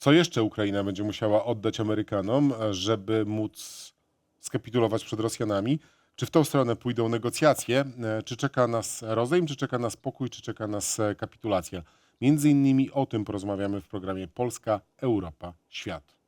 co jeszcze Ukraina będzie musiała oddać Amerykanom, żeby móc skapitulować przed Rosjanami. Czy w tą stronę pójdą negocjacje? Czy czeka nas rozejm, czy czeka nas pokój, czy czeka nas e, kapitulacja? Między innymi o tym porozmawiamy w programie Polska, Europa, Świat.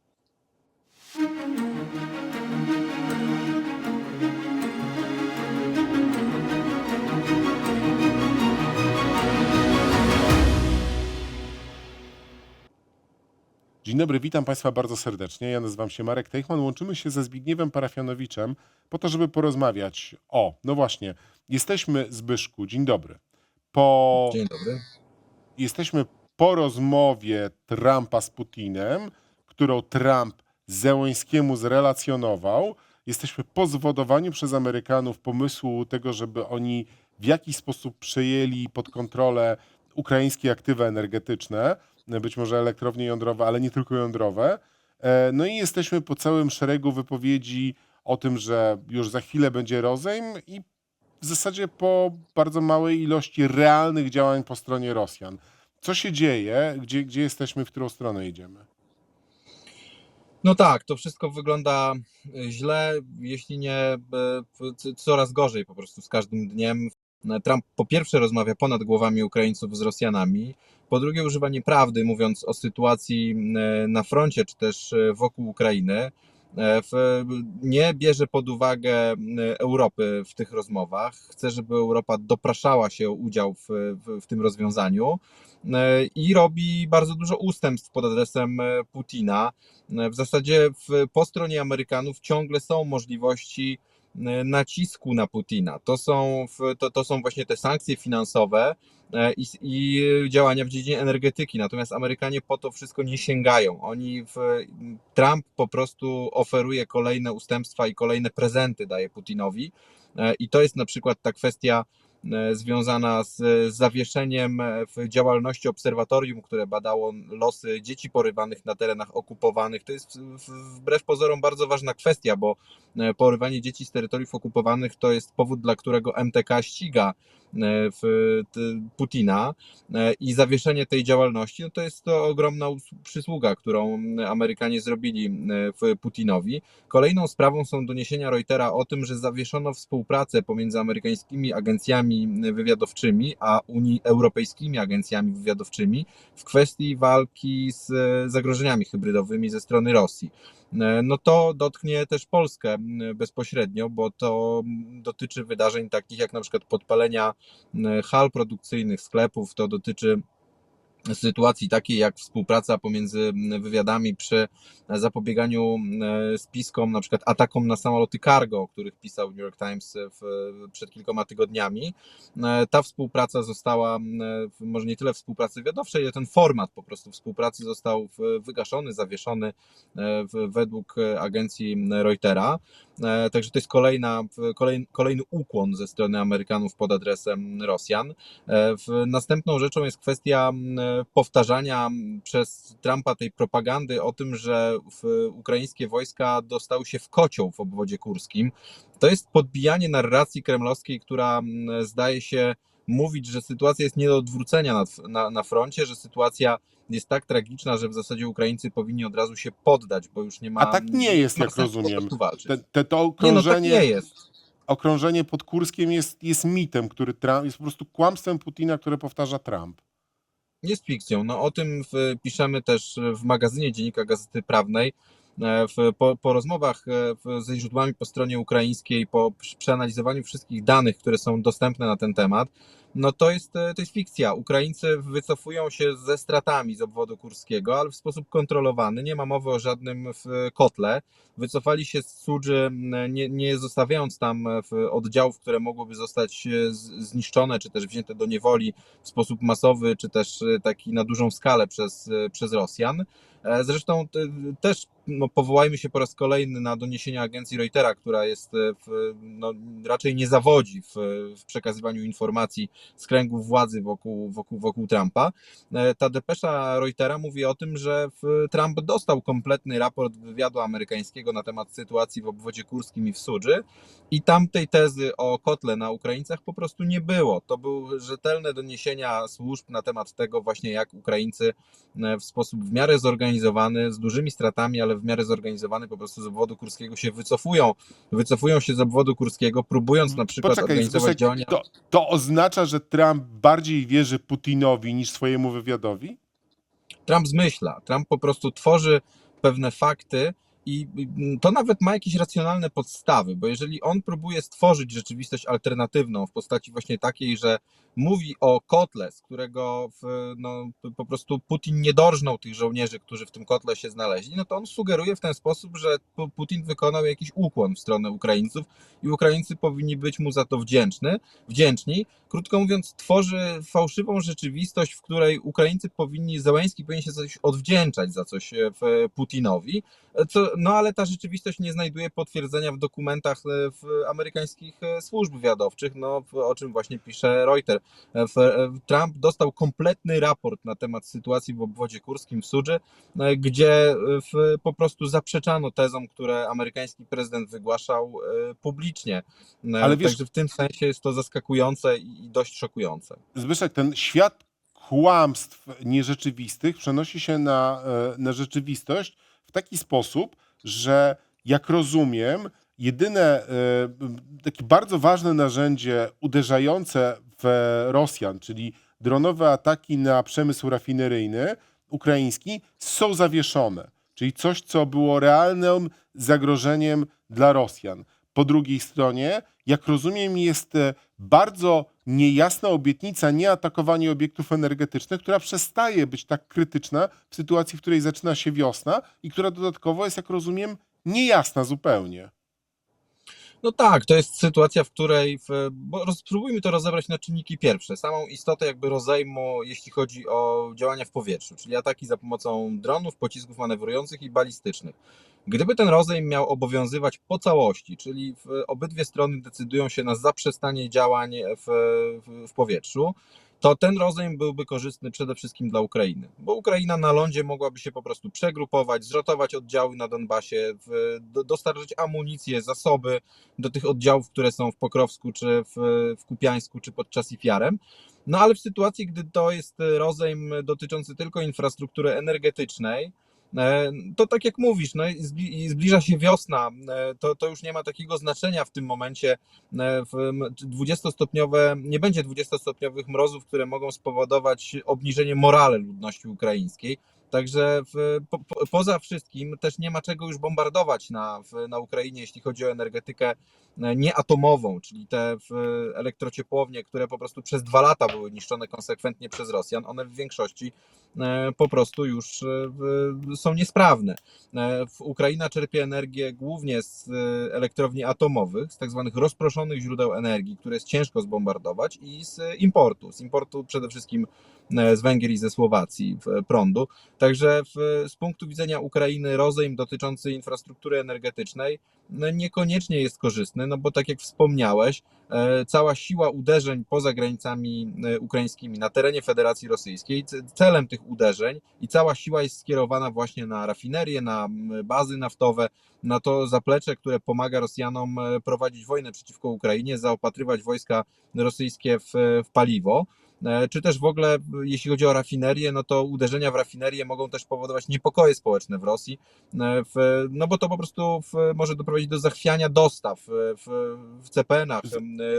Dzień dobry, witam Państwa bardzo serdecznie. Ja nazywam się Marek Teichman. Łączymy się ze Zbigniewem Parafianowiczem po to, żeby porozmawiać o, no właśnie, jesteśmy Zbyszku, dzień dobry. Po, Dzień dobry. jesteśmy po rozmowie Trumpa z Putinem, którą Trump Zełęskiemu zrelacjonował. Jesteśmy po zwodowaniu przez Amerykanów pomysłu tego, żeby oni w jakiś sposób przejęli pod kontrolę ukraińskie aktywa energetyczne, być może elektrownie jądrowe, ale nie tylko jądrowe. E, No i jesteśmy po całym szeregu wypowiedzi o tym, że już za chwilę będzie rozejm i w zasadzie po bardzo małej ilości realnych działań po stronie Rosjan. Co się dzieje? Gdzie, gdzie jesteśmy? W którą stronę idziemy? No tak, to wszystko wygląda e, źle, jeśli nie e, coraz gorzej po prostu z każdym dniem. E, Trump po pierwsze rozmawia ponad głowami Ukraińców z Rosjanami, po drugie używa nieprawdy, mówiąc o sytuacji e, na froncie czy też e, wokół Ukrainy. Nie bierze pod uwagę Europy w tych rozmowach. Chce, żeby Europa dopraszała się o udział w, w, w tym rozwiązaniu i robi bardzo dużo ustępstw pod adresem Putina. W zasadzie w, po stronie Amerykanów ciągle są możliwości nacisku na Putina. To są, to, to są właśnie te sankcje finansowe e, i, i działania w dziedzinie energetyki. Natomiast Amerykanie po to wszystko nie sięgają. Oni w, Trump po prostu oferuje kolejne ustępstwa i kolejne prezenty daje Putinowi. E, I to jest na przykład ta kwestia e, związana z zawieszeniem e, w działalności obserwatorium, które badało losy dzieci porywanych na terenach okupowanych. To jest wbrew pozorom bardzo ważna kwestia, bo e, porywanie dzieci z terytoriów okupowanych to jest powód, dla którego MTK ściga e, w, t, Putina e, i zawieszenie tej działalności, no to jest to ogromna przysługa, którą Amerykanie zrobili e, w Putinowi. Kolejną sprawą są doniesienia Reutera o tym, że zawieszono współpracę pomiędzy amerykańskimi agencjami wywiadowczymi a Unii Europejskimi agencjami wywiadowczymi w kwestii walki z e, zagrożeniami hybrydowymi ze strony Rosji. E, No to dotknie też Polskę bezpośrednio, bo to dotyczy wydarzeń takich jak na przykład podpalenia hal produkcyjnych, sklepów, to dotyczy sytuacji takiej jak współpraca pomiędzy wywiadami przy zapobieganiu e, spiskom, na przykład atakom na samoloty cargo, o których pisał New York Times w, przed kilkoma tygodniami. E, Ta współpraca została, e, może nie tyle współpracy wywiadowczej, ale ten format po prostu współpracy został wygaszony, zawieszony e, według agencji Reutera. E, Także to jest kolejna, kolej, kolejny ukłon ze strony Amerykanów pod adresem Rosjan. E, następną rzeczą jest kwestia powtarzania przez Trumpa tej propagandy o tym, że ukraińskie wojska dostały się w kocioł w obwodzie kurskim. To jest podbijanie narracji kremlowskiej, która zdaje się mówić, że sytuacja jest nie do odwrócenia na, na, na froncie, że sytuacja jest tak tragiczna, że w zasadzie Ukraińcy powinni od razu się poddać, bo już nie ma. A tak nie jest, jak rozumiem. Te, te, to Nie, no tak okrążenie, nie jest. okrążenie pod Kurskiem jest, jest mitem, który Trump, jest po prostu kłamstwem Putina, które powtarza Trump. Jest fikcją. No, o tym w, piszemy też w magazynie Dziennika Gazety Prawnej. E, W, po, po rozmowach e, ze źródłami po stronie ukraińskiej, po przeanalizowaniu wszystkich danych, które są dostępne na ten temat, no to jest, e, to jest fikcja. Ukraińcy wycofują się ze stratami z obwodu kurskiego, ale w sposób kontrolowany. Nie ma mowy o żadnym w kotle. Wycofali się z Sudży, nie, nie zostawiając tam e, oddziałów, które mogłyby zostać e, zniszczone, czy też wzięte do niewoli w sposób masowy, czy też e, taki na dużą skalę przez, e, przez Rosjan. E, Zresztą te- też no, powołajmy się po raz kolejny na doniesienia agencji Reutera, która jest e, w, no, raczej nie zawodzi w, w przekazywaniu informacji z kręgów władzy wokół, wokół, wokół Trumpa. E, Ta depesza Reutera mówi o tym, że Trump dostał kompletny raport wywiadu amerykańskiego na temat sytuacji w obwodzie kurskim i w Sudży i tamtej tezy o kotle na Ukraińcach po prostu nie było. To były rzetelne doniesienia służb na temat tego właśnie, jak Ukraińcy e, w sposób w miarę zorganizowany, z dużymi stratami, ale w miarę zorganizowany po prostu z obwodu kurskiego się wycofują. Wycofują się z obwodu kurskiego, próbując na przykład Poczekaj, organizować Zbyszek, działania... to, to oznacza, że Trump bardziej wierzy Putinowi niż swojemu wywiadowi? Trump zmyśla. Trump po prostu tworzy pewne fakty i to nawet ma jakieś racjonalne podstawy, bo jeżeli on próbuje stworzyć rzeczywistość alternatywną w postaci właśnie takiej, że mówi o kotle, z którego w, no, po prostu Putin nie dorżnął tych żołnierzy, którzy w tym kotle się znaleźli, no to on sugeruje w ten sposób, że Pu- Putin wykonał jakiś ukłon w stronę Ukraińców i Ukraińcy powinni być mu za to wdzięczny, wdzięczni. Krótko mówiąc, tworzy fałszywą rzeczywistość, w której Ukraińcy powinni, Zełenski powinien się coś odwdzięczać za coś e, w Putinowi, e, co, no ale ta rzeczywistość nie znajduje potwierdzenia w dokumentach e, w amerykańskich e, służb wywiadowczych, no, o czym właśnie pisze Reuters. E, e, Trump dostał kompletny raport na temat sytuacji w obwodzie kurskim w Sudży, e, gdzie e, w, po prostu zaprzeczano tezom, które amerykański prezydent wygłaszał e, publicznie. E, Ale wiesz- Także w tym sensie jest to zaskakujące i i dość szokujące. Zbyszek, ten świat kłamstw nierzeczywistych przenosi się na, e, na rzeczywistość w taki sposób, że jak rozumiem, jedyne e, takie bardzo ważne narzędzie uderzające w Rosjan, czyli dronowe ataki na przemysł rafineryjny ukraiński, są zawieszone. Czyli coś, co było realnym zagrożeniem dla Rosjan. Po drugiej stronie, jak rozumiem, jest e, bardzo niejasna obietnica nieatakowania obiektów energetycznych, która przestaje być tak krytyczna w sytuacji, w której zaczyna się wiosna i która dodatkowo jest, jak rozumiem, niejasna zupełnie. No tak, to jest sytuacja, w której, w, bo spróbujmy to rozebrać na czynniki pierwsze, samą istotę jakby rozejmu, jeśli chodzi o działania w powietrzu, czyli ataki za pomocą dronów, pocisków manewrujących i balistycznych. Gdyby ten rozejm miał obowiązywać po całości, czyli obydwie strony decydują się na zaprzestanie działań w, w, w powietrzu, to ten rozejm byłby korzystny przede wszystkim dla Ukrainy, bo Ukraina na lądzie mogłaby się po prostu przegrupować, zrotować oddziały na Donbasie, dostarczyć amunicję, zasoby, do tych oddziałów, które są w Pokrowsku, czy w, w Kupiańsku, czy pod Czasifiarem. No ale w sytuacji, gdy to jest rozejm dotyczący tylko infrastruktury energetycznej, to tak jak mówisz, no, i zbli- i zbliża się wiosna, e, to, to już nie ma takiego znaczenia w tym momencie. e, w m- 20-stopniowe, nie będzie 20-stopniowych mrozów, które mogą spowodować obniżenie morale ludności ukraińskiej. Także w, po, po, poza wszystkim też nie ma czego już bombardować na, w, na Ukrainie, jeśli chodzi o energetykę e, nieatomową, czyli te w, elektrociepłownie, które po prostu przez dwa lata były niszczone konsekwentnie przez Rosjan, one w większości e, po prostu już e, są niesprawne. E, Ukraina czerpie energię głównie z e, elektrowni atomowych, z tak zwanych rozproszonych źródeł energii, które jest ciężko zbombardować i z importu, z importu przede wszystkim e, z Węgier i ze Słowacji prądu. Także w, z punktu widzenia Ukrainy rozejm dotyczący infrastruktury energetycznej no niekoniecznie jest korzystny, no bo tak jak wspomniałeś, e, cała siła uderzeń poza granicami e, ukraińskimi na terenie Federacji Rosyjskiej, celem tych uderzeń i cała siła jest skierowana właśnie na rafinerie, na bazy naftowe, na to zaplecze, które pomaga Rosjanom e, prowadzić wojnę przeciwko Ukrainie, zaopatrywać wojska rosyjskie w, w paliwo. E, Czy też w ogóle, jeśli chodzi o rafinerię, no to uderzenia w rafinerię mogą też powodować niepokoje społeczne w Rosji, e, w, no bo to po prostu w, może doprowadzić do zachwiania dostaw e, w, w CPN-ach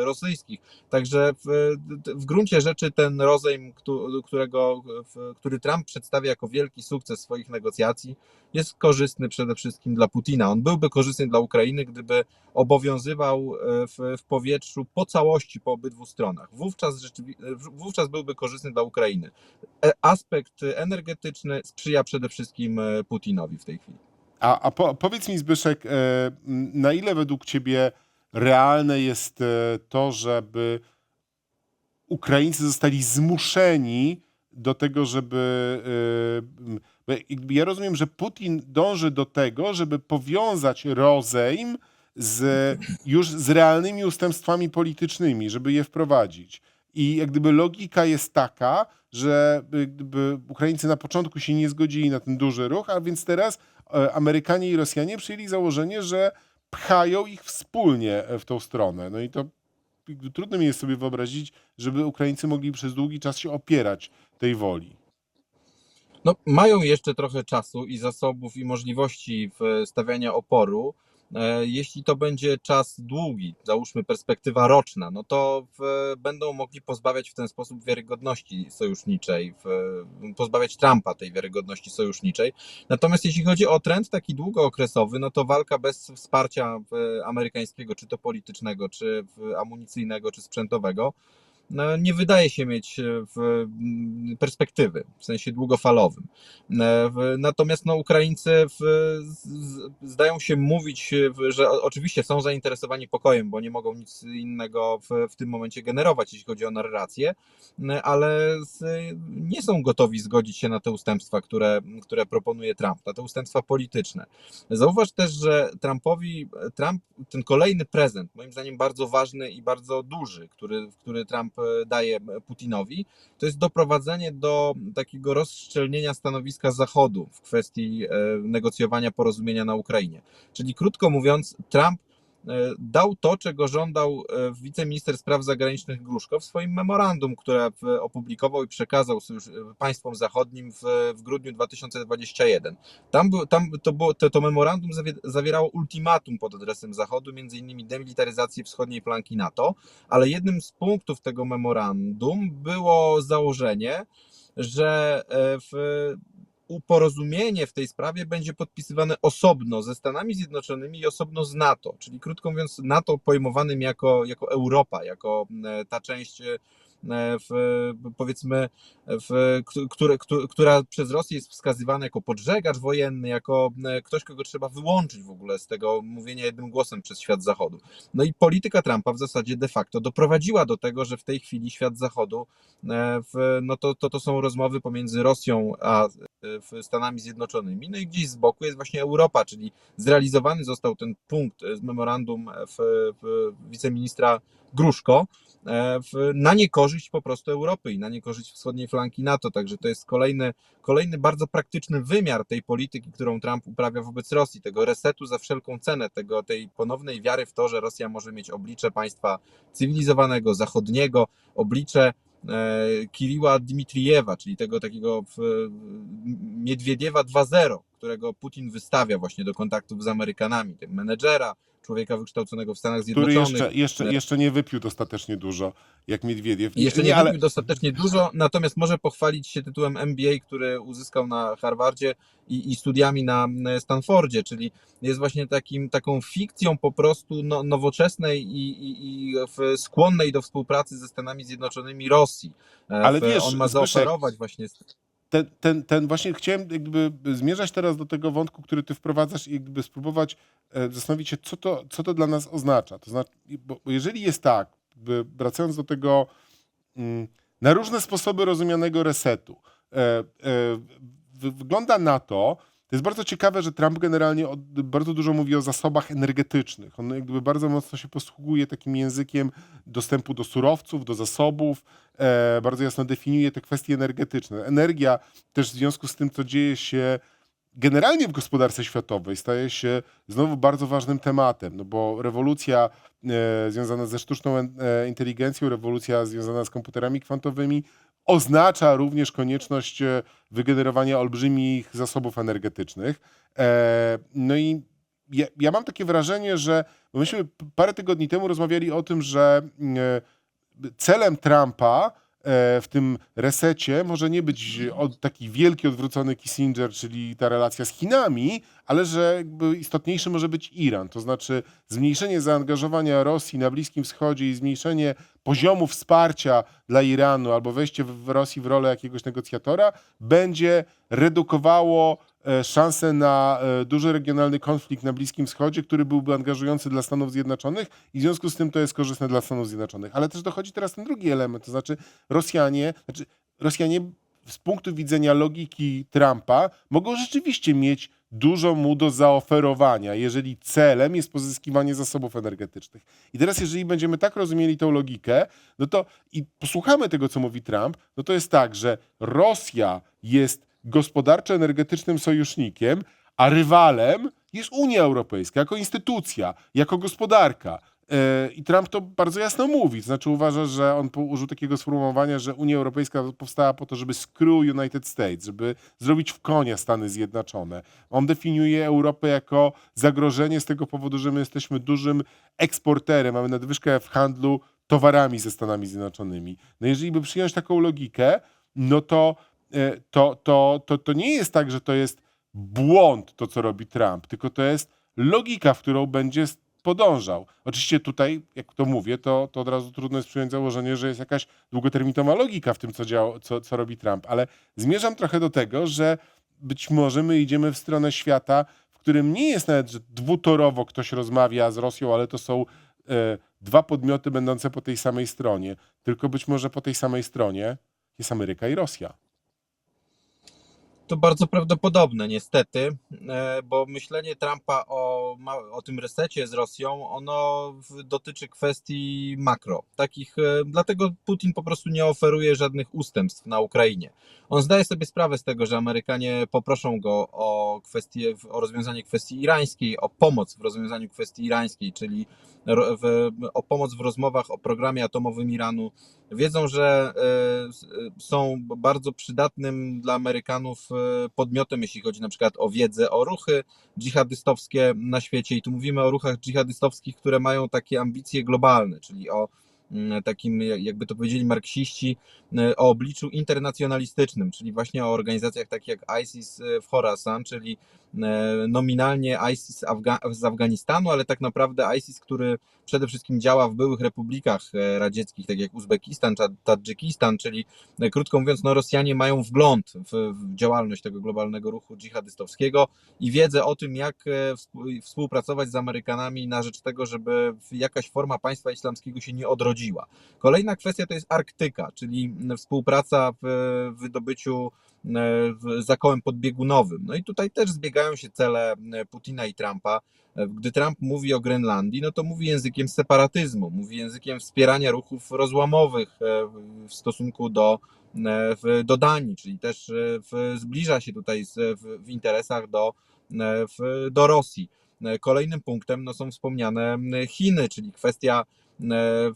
rosyjskich. Także w, w gruncie rzeczy ten rozejm, któ- którego, który Trump przedstawia jako wielki sukces swoich negocjacji, jest korzystny przede wszystkim dla Putina. On byłby korzystny dla Ukrainy, gdyby obowiązywał w, w powietrzu po całości po obydwu stronach. Wówczas, rzeczywi- w- wówczas byłby korzystny dla Ukrainy. E, Aspekt energetyczny sprzyja przede wszystkim e, Putinowi w tej chwili. A, a po, powiedz mi, Zbyszek, e, na ile według ciebie realne jest to, żeby Ukraińcy zostali zmuszeni do tego, żeby. Ja rozumiem, że Putin dąży do tego, żeby powiązać rozejm z, już z realnymi ustępstwami politycznymi, żeby je wprowadzić. I jak gdyby logika jest taka, że gdyby Ukraińcy na początku się nie zgodzili na ten duży ruch, a więc teraz e, Amerykanie i Rosjanie przyjęli założenie, że pchają ich wspólnie e, w tą stronę. No i to trudno mi jest sobie wyobrazić, żeby Ukraińcy mogli przez długi czas się opierać tej woli. No, mają jeszcze trochę czasu i zasobów i możliwości w stawiania oporu. E, Jeśli to będzie czas długi, załóżmy perspektywa roczna, no to w, będą mogli pozbawiać w ten sposób wiarygodności sojuszniczej, w, pozbawiać Trumpa tej wiarygodności sojuszniczej. Natomiast jeśli chodzi o trend taki długookresowy, no to walka bez wsparcia amerykańskiego, czy to politycznego, czy amunicyjnego, czy sprzętowego, no, nie wydaje się mieć e, w, m, perspektywy, w sensie długofalowym. E, Natomiast no, Ukraińcy w, zdają się mówić, e, że oczywiście są zainteresowani pokojem, bo nie mogą nic innego w, w tym momencie generować, jeśli chodzi o narrację, ale z, nie są gotowi zgodzić się na te ustępstwa, które, które proponuje Trump, na te ustępstwa polityczne. Zauważ też, że Trumpowi, Trump, ten kolejny prezent, moim zdaniem bardzo ważny i bardzo duży, który, który Trump daje Putinowi, to jest doprowadzenie do takiego rozszczelnienia stanowiska Zachodu w kwestii e, negocjowania porozumienia na Ukrainie. Czyli krótko mówiąc, Trump e, dał to, czego żądał e, wiceminister spraw zagranicznych Gruszko w swoim memorandum, które w- opublikował i przekazał e, państwom zachodnim w, w grudniu 2021. Tam, tam to, było, to, to memorandum zawie- zawierało ultimatum pod adresem Zachodu, innymi demilitaryzację wschodniej flanki NATO, ale jednym z punktów tego memorandum było założenie, że e, w porozumienie w tej sprawie będzie podpisywane osobno ze Stanami Zjednoczonymi i osobno z NATO, czyli krótko mówiąc NATO pojmowanym jako, jako Europa, jako e, ta część w, powiedzmy, w, które, która przez Rosję jest wskazywana jako podżegacz wojenny, jako e, ktoś, kogo trzeba wyłączyć w ogóle z tego mówienia jednym głosem przez świat zachodu. No i polityka Trumpa w zasadzie de facto doprowadziła do tego, że w tej chwili świat zachodu, e, w, no to, to, to są rozmowy pomiędzy Rosją a e, Stanami Zjednoczonymi, no i gdzieś z boku jest właśnie Europa, czyli zrealizowany został ten punkt e, z memorandum w, w wiceministra Gruszko e, na niekorzyść po prostu Europy i na niekorzyść wschodniej flanki NATO. Także to jest kolejny, kolejny bardzo praktyczny wymiar tej polityki, którą Trump uprawia wobec Rosji, tego resetu za wszelką cenę, tego, tej ponownej wiary w to, że Rosja może mieć oblicze państwa cywilizowanego, zachodniego, oblicze e, Kiriła Dmitrijewa, czyli tego takiego w, Miedwiediewa 2.0, którego Putin wystawia właśnie do kontaktów z Amerykanami, tym menedżera, człowieka wykształconego w Stanach Który Zjednoczonych. jeszcze, jeszcze, jeszcze nie wypił dostatecznie dużo, jak Miedwiediew. Jeszcze nie, nie ale wypił dostatecznie dużo, natomiast może pochwalić się tytułem MBA, który uzyskał na Harvardzie i, i studiami na Stanfordzie, czyli jest właśnie takim, taką fikcją po prostu no, nowoczesnej i, i, i skłonnej do współpracy ze Stanami Zjednoczonymi Rosji. E, Ale w, wiesz, on ma Zbyszek, zaoferować właśnie ten, ten, ten właśnie chciałem jakby zmierzać teraz do tego wątku, który ty wprowadzasz i jakby spróbować e, zastanowić się, co to, co to dla nas oznacza. To znaczy, bo jeżeli jest tak, wracając do tego mm, na różne sposoby rozumianego resetu, e, e, wygląda na to jest bardzo ciekawe, że Trump generalnie od, bardzo dużo mówi o zasobach energetycznych. On jakby bardzo mocno się posługuje takim językiem dostępu do surowców, do zasobów, e, bardzo jasno definiuje te kwestie energetyczne. Energia też w związku z tym, co dzieje się generalnie w gospodarce światowej, staje się znowu bardzo ważnym tematem, no bo rewolucja e, związana ze sztuczną e, inteligencją, rewolucja związana z komputerami kwantowymi oznacza również konieczność e, wygenerowania olbrzymich zasobów energetycznych. E, no i ja, ja mam takie wrażenie, że myśmy parę tygodni temu rozmawiali o tym, że e, celem Trumpa w tym resecie może nie być od, taki wielki odwrócony Kissinger, czyli ta relacja z Chinami, ale że jakby istotniejszy może być Iran. To znaczy zmniejszenie zaangażowania Rosji na Bliskim Wschodzie i zmniejszenie poziomu wsparcia dla Iranu albo wejście w Rosji w rolę jakiegoś negocjatora będzie redukowało e, szanse na e, duży regionalny konflikt na Bliskim Wschodzie, który byłby angażujący dla Stanów Zjednoczonych i w związku z tym to jest korzystne dla Stanów Zjednoczonych. Ale też dochodzi teraz ten drugi element, to znaczy Rosjanie, znaczy Rosjanie z punktu widzenia logiki Trumpa mogą rzeczywiście mieć dużo mu do zaoferowania, jeżeli celem jest pozyskiwanie zasobów energetycznych. I teraz, jeżeli będziemy tak rozumieli tą logikę, no to i posłuchamy tego, co mówi Trump, no to jest tak, że Rosja jest gospodarczo-energetycznym sojusznikiem, a rywalem jest Unia Europejska jako instytucja, jako gospodarka. E, I Trump to bardzo jasno mówi, znaczy uważa, że on użył takiego sformułowania, że Unia Europejska powstała po to, żeby screw United States, żeby zrobić w konia Stany Zjednoczone. On definiuje Europę jako zagrożenie z tego powodu, że my jesteśmy dużym eksporterem, mamy nadwyżkę w handlu towarami ze Stanami Zjednoczonymi. No jeżeli by przyjąć taką logikę, no to, to, to, to, to nie jest tak, że to jest błąd to, co robi Trump, tylko to jest logika, w którą będzie podążał. Oczywiście tutaj, jak to mówię, to, to od razu trudno jest przyjąć założenie, że jest jakaś długoterminowa logika w tym, co, działa, co, co robi Trump, ale zmierzam trochę do tego, że być może my idziemy w stronę świata, w którym nie jest nawet, że dwutorowo ktoś rozmawia z Rosją, ale to są e, dwa podmioty będące po tej samej stronie, tylko być może po tej samej stronie jest Ameryka i Rosja. To bardzo prawdopodobne, niestety, e, bo myślenie Trumpa o, o tym resecie z Rosją, ono dotyczy kwestii makro. Takich, e, dlatego Putin po prostu nie oferuje żadnych ustępstw na Ukrainie. On zdaje sobie sprawę z tego, że Amerykanie poproszą go o kwestię, o rozwiązanie kwestii irańskiej, o pomoc w rozwiązaniu kwestii irańskiej, czyli w, o pomoc w rozmowach o programie atomowym Iranu. Wiedzą, że e, są bardzo przydatnym dla Amerykanów podmiotem, jeśli chodzi na przykład o wiedzę, o ruchy dżihadystowskie na świecie. I tu mówimy o ruchach dżihadystowskich, które mają takie ambicje globalne, czyli o mm, takim, jakby to powiedzieli marksiści, e, o obliczu internacjonalistycznym, czyli właśnie o organizacjach takich jak ISIS w Khorasan, czyli e, nominalnie ISIS z Afganistanu, ale tak naprawdę ISIS, który przede wszystkim działa w byłych republikach e, radzieckich, tak jak Uzbekistan, Tadżykistan, czyli e, krótko mówiąc, no Rosjanie mają wgląd w, w działalność tego globalnego ruchu dżihadystowskiego i wiedzę o tym, jak e, współ- współpracować z Amerykanami na rzecz tego, żeby jakaś forma państwa islamskiego się nie odrodziła. Kolejna kwestia to jest Arktyka, czyli współpraca w wydobyciu e, w zakołem podbiegunowym. No i tutaj też zbiegają się cele e, Putina i Trumpa. E, Gdy Trump mówi o Grenlandii, no to mówi językiem separatyzmu, mówi językiem wspierania ruchów rozłamowych w stosunku do, do Danii, czyli też zbliża się tutaj w, interesach do, do Rosji. Kolejnym punktem no, są wspomniane Chiny, czyli kwestia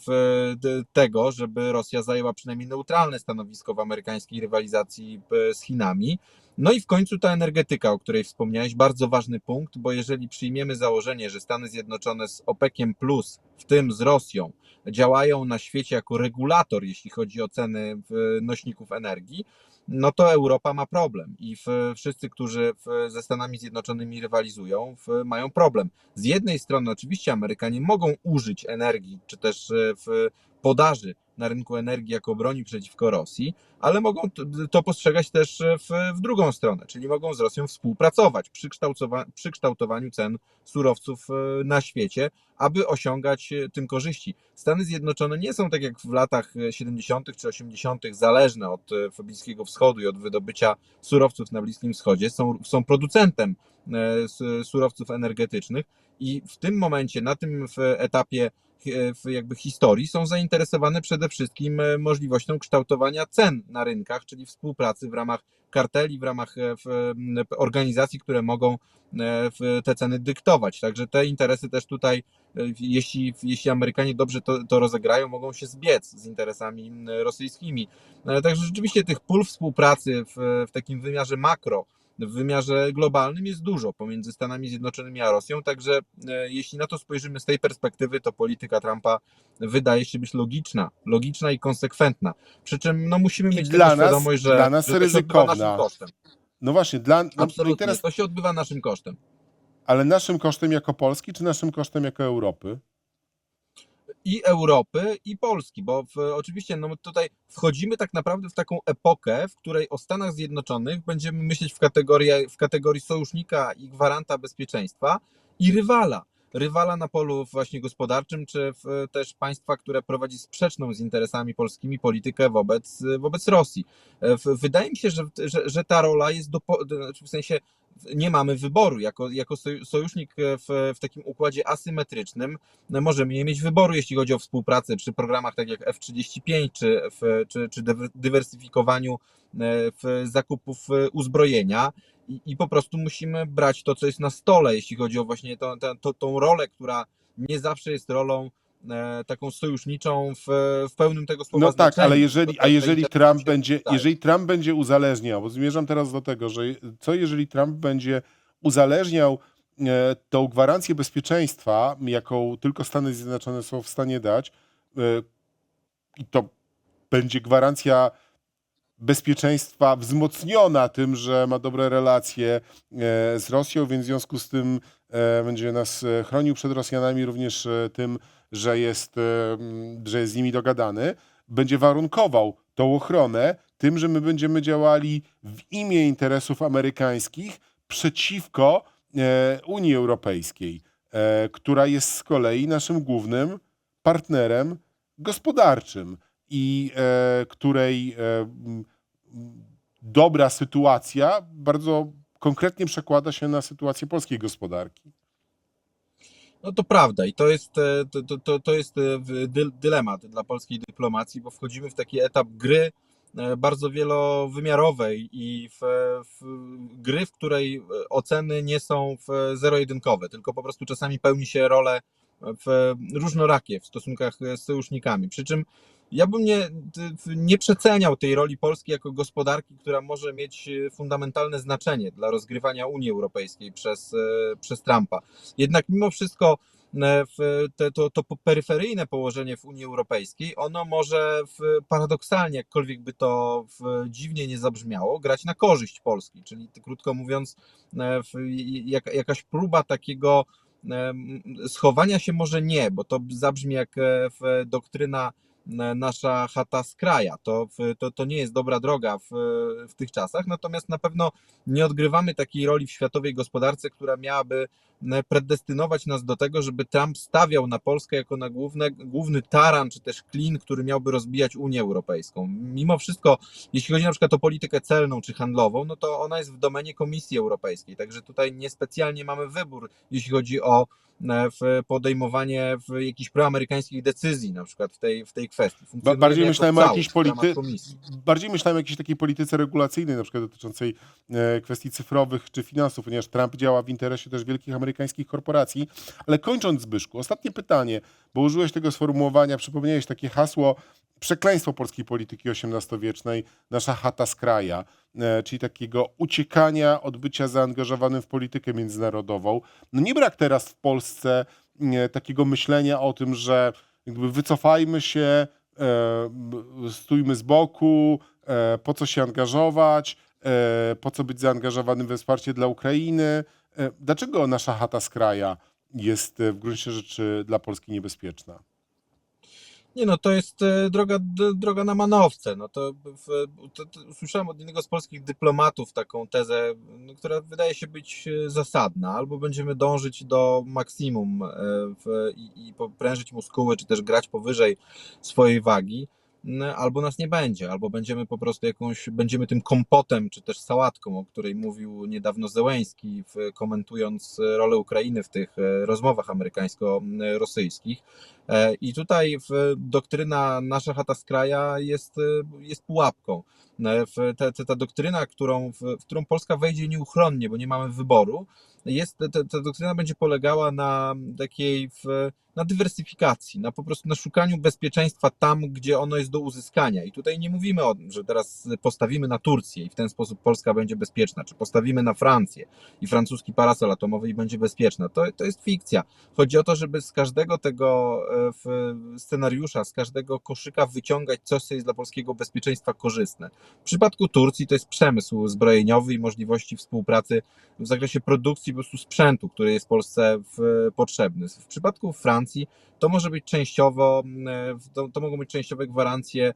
w, d- tego, żeby Rosja zajęła przynajmniej neutralne stanowisko w amerykańskiej rywalizacji e, z Chinami. No i w końcu ta energetyka, o której wspomniałeś, bardzo ważny punkt, bo jeżeli przyjmiemy założenie, że Stany Zjednoczone z OPEC-iem plus, w tym z Rosją, działają na świecie jako regulator, jeśli chodzi o ceny w- nośników energii, no to Europa ma problem i wszyscy, którzy ze Stanami Zjednoczonymi rywalizują, mają problem. Z jednej strony oczywiście Amerykanie mogą użyć energii, czy też e, w podaży na rynku energii jako broni przeciwko Rosji, ale mogą to postrzegać też e, w, w drugą stronę, czyli mogą z Rosją współpracować przy, przy kształtowaniu cen surowców e, na świecie, aby osiągać e, tym korzyści. Stany Zjednoczone nie są tak jak w latach e, 70. czy 80. zależne od Bliskiego Wschodu i od wydobycia surowców na Bliskim Wschodzie, są, są producentem surowców energetycznych i w tym momencie, na tym etapie jakby historii są zainteresowane przede wszystkim e, możliwością kształtowania cen na rynkach, czyli współpracy w ramach karteli, w ramach e, organizacji, które mogą e, te ceny dyktować. Także te interesy też tutaj, e, jeśli, jeśli Amerykanie dobrze to, to rozegrają, mogą się zbiec z interesami rosyjskimi. E, Także rzeczywiście tych pól współpracy w, w takim wymiarze makro, w wymiarze globalnym jest dużo pomiędzy Stanami Zjednoczonymi a Rosją, także e, jeśli na to spojrzymy z tej perspektywy, to polityka Trumpa wydaje się być logiczna, logiczna i konsekwentna. Przy czym no, musimy I mieć dla nas- świadomość, że, dla nas że to się ryzykowna. naszym kosztem. No właśnie, dla, no, i Absolutnie, teraz, to się odbywa naszym kosztem. ale naszym kosztem jako Polski, czy naszym kosztem jako Europy? I Europy, i Polski, bo w, oczywiście no, tutaj wchodzimy tak naprawdę w taką epokę, w której o Stanach Zjednoczonych będziemy myśleć w kategorii, w kategorii sojusznika i gwaranta bezpieczeństwa i rywala. Rywala na polu właśnie gospodarczym, czy w, też państwa, które prowadzi sprzeczną z interesami polskimi politykę wobec, wobec Rosji. E, w- Wydaje mi się, że, że, że ta rola jest do, po- w sensie nie mamy wyboru. Jako, jako soj- sojusznik w, w takim układzie asymetrycznym no, możemy nie mieć wyboru, jeśli chodzi o współpracę przy programach tak jak F-35, czy, w, czy, czy dywer- dywersyfikowaniu e, w zakupów e, uzbrojenia. I, I po prostu musimy brać to, co jest na stole, jeśli chodzi o właśnie to, to, tą rolę, która nie zawsze jest rolą e, taką sojuszniczą w, w pełnym tego słowa No tak, ale jeżeli, To a jeżeli te- Trump będzie, jeżeli Trump będzie uzależniał, bo zmierzam teraz do tego, że co jeżeli Trump będzie uzależniał e, tą gwarancję bezpieczeństwa, jaką tylko Stany Zjednoczone są w stanie dać, e, i to będzie gwarancja bezpieczeństwa wzmocniona tym, że ma dobre relacje e, z Rosją, więc w związku z tym e, będzie nas e, chronił przed Rosjanami również tym, że jest, że jest z nimi dogadany, będzie warunkował tą ochronę tym, że my będziemy działali w imię interesów amerykańskich przeciwko Unii Europejskiej, która jest z kolei naszym głównym partnerem gospodarczym i e, której e, dobra sytuacja bardzo konkretnie przekłada się na sytuację polskiej gospodarki. No to prawda i to jest, e, to, to- to, jest dylemat dla polskiej dyplomacji, bo wchodzimy w taki etap gry bardzo wielowymiarowej i w, w gry, w której oceny nie są zero-jedynkowe, tylko po prostu czasami pełni się rolę w różnorakie w stosunkach z sojusznikami. Przy czym ja bym nie, nie przeceniał tej roli Polski jako gospodarki, która może mieć e, fundamentalne znaczenie dla rozgrywania Unii Europejskiej przez, e, przez Trumpa. Jednak mimo wszystko e, te, to, to peryferyjne położenie w Unii Europejskiej, ono może w, paradoksalnie, jakkolwiek by to w, dziwnie nie zabrzmiało, grać na korzyść Polski. Czyli krótko mówiąc, w, jak, jakaś próba takiego schowania się może nie, bo to zabrzmi jak doktryna nasza chata z kraja. To, to, to nie jest dobra droga w, w tych czasach, natomiast na pewno nie odgrywamy takiej roli w światowej gospodarce, która miałaby predestynować nas do tego, żeby Trump stawiał na Polskę jako na główne, główny taran, czy też klin, który miałby rozbijać Unię Europejską. Mimo wszystko, jeśli chodzi na przykład o politykę celną czy handlową, no to ona jest w domenie Komisji Europejskiej, także tutaj niespecjalnie mamy wybór, jeśli chodzi o w podejmowanie w jakichś proamerykańskich decyzji, na przykład w tej, w tej kwestii. Bardziej myślałem o jakiejś polity-. Bardziej myślałem o jakiejś takiej polityce regulacyjnej, na przykład dotyczącej e, kwestii cyfrowych czy finansów, ponieważ Trump działa w interesie też wielkich amerykańskich korporacji. Ale kończąc, Zbyszku, ostatnie pytanie, bo użyłeś tego sformułowania, przypomniałeś takie hasło przekleństwo polskiej polityki XVIII-wiecznej, nasza chata z kraja, e, czyli takiego uciekania od bycia zaangażowanym w politykę międzynarodową. No nie brak teraz w Polsce e, takiego myślenia o tym, że jakby wycofajmy się, e, stójmy z boku, po co się angażować, po co być zaangażowanym we wsparcie dla Ukrainy. Dlaczego nasza chata z kraja jest w gruncie rzeczy dla Polski niebezpieczna? Nie no, to jest e, droga, droga na manowce. No to, to, to usłyszałem od jednego z polskich dyplomatów taką tezę, no, która wydaje się być e, zasadna. Albo będziemy dążyć do maksimum e, w, i, i poprężyć muskuły, czy też grać powyżej swojej wagi, albo nas nie będzie, albo będziemy po prostu jakąś, będziemy tym kompotem, czy też sałatką, o której mówił niedawno Zełęński, komentując rolę Ukrainy w tych rozmowach amerykańsko-rosyjskich. E, I tutaj doktryna nasza chata z kraja jest, e, jest pułapką. E, w, te, te, ta doktryna, którą, w, którą Polska wejdzie nieuchronnie, bo nie mamy wyboru, jest, ta, ta doktryna będzie polegała na takiej w, na dywersyfikacji, na po prostu na szukaniu bezpieczeństwa tam, gdzie ono jest do uzyskania. I tutaj nie mówimy o tym, że teraz postawimy na Turcję i w ten sposób Polska będzie bezpieczna, czy postawimy na Francję i francuski parasol atomowy i będzie bezpieczna. To, to jest fikcja. Chodzi o to, żeby z każdego tego e, w- scenariusza, z każdego koszyka wyciągać coś, co jest dla polskiego bezpieczeństwa korzystne. W przypadku Turcji to jest przemysł zbrojeniowy i możliwości współpracy w zakresie produkcji po prostu sprzętu, który jest Polsce w, potrzebny. W przypadku Francji to może być częściowo, e, to, to mogą być częściowe gwarancje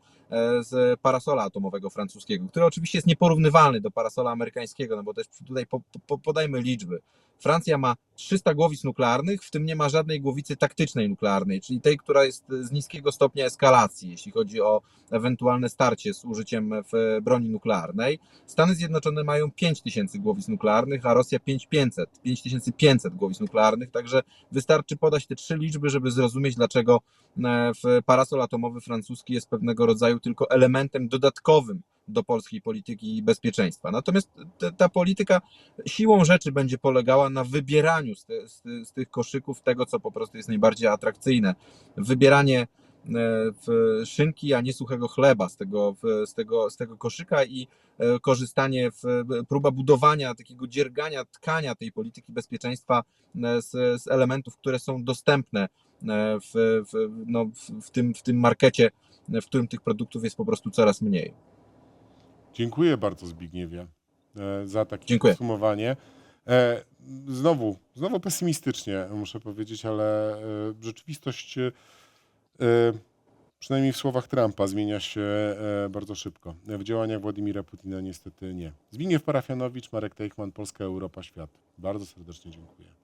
z parasola atomowego francuskiego, który oczywiście jest nieporównywalny do parasola amerykańskiego, no bo też tutaj po, po, podajmy liczby. Francja ma 300 głowic nuklearnych, w tym nie ma żadnej głowicy taktycznej nuklearnej, czyli tej, która jest z niskiego stopnia eskalacji, jeśli chodzi o ewentualne starcie z użyciem w broni nuklearnej. Stany Zjednoczone mają 5000 głowic nuklearnych, a Rosja 5500, 5500 głowic nuklearnych, także wystarczy podać te trzy liczby, żeby zrozumieć, dlaczego e, parasol atomowy francuski jest pewnego rodzaju tylko elementem dodatkowym do polskiej polityki bezpieczeństwa. Natomiast te, ta polityka siłą rzeczy będzie polegała na wybieraniu z, te, z, z tych koszyków tego, co po prostu jest najbardziej atrakcyjne. Wybieranie e, szynki, a nie suchego chleba z tego, z tego, z tego koszyka i e, korzystanie, w, próba budowania takiego dziergania, tkania tej polityki bezpieczeństwa e, z, z elementów, które są dostępne w, w, no, w, tym, w tym markecie, w którym tych produktów jest po prostu coraz mniej. Dziękuję bardzo Zbigniewie e, za takie Dziękuję. podsumowanie. E, Znowu, znowu pesymistycznie muszę powiedzieć, ale e, rzeczywistość, e, przynajmniej w słowach Trumpa, zmienia się e, bardzo szybko. W działaniach Władimira Putina niestety nie. Zbigniew Parafianowicz, Marek Teichman, Polska, Europa, Świat. Bardzo serdecznie dziękuję.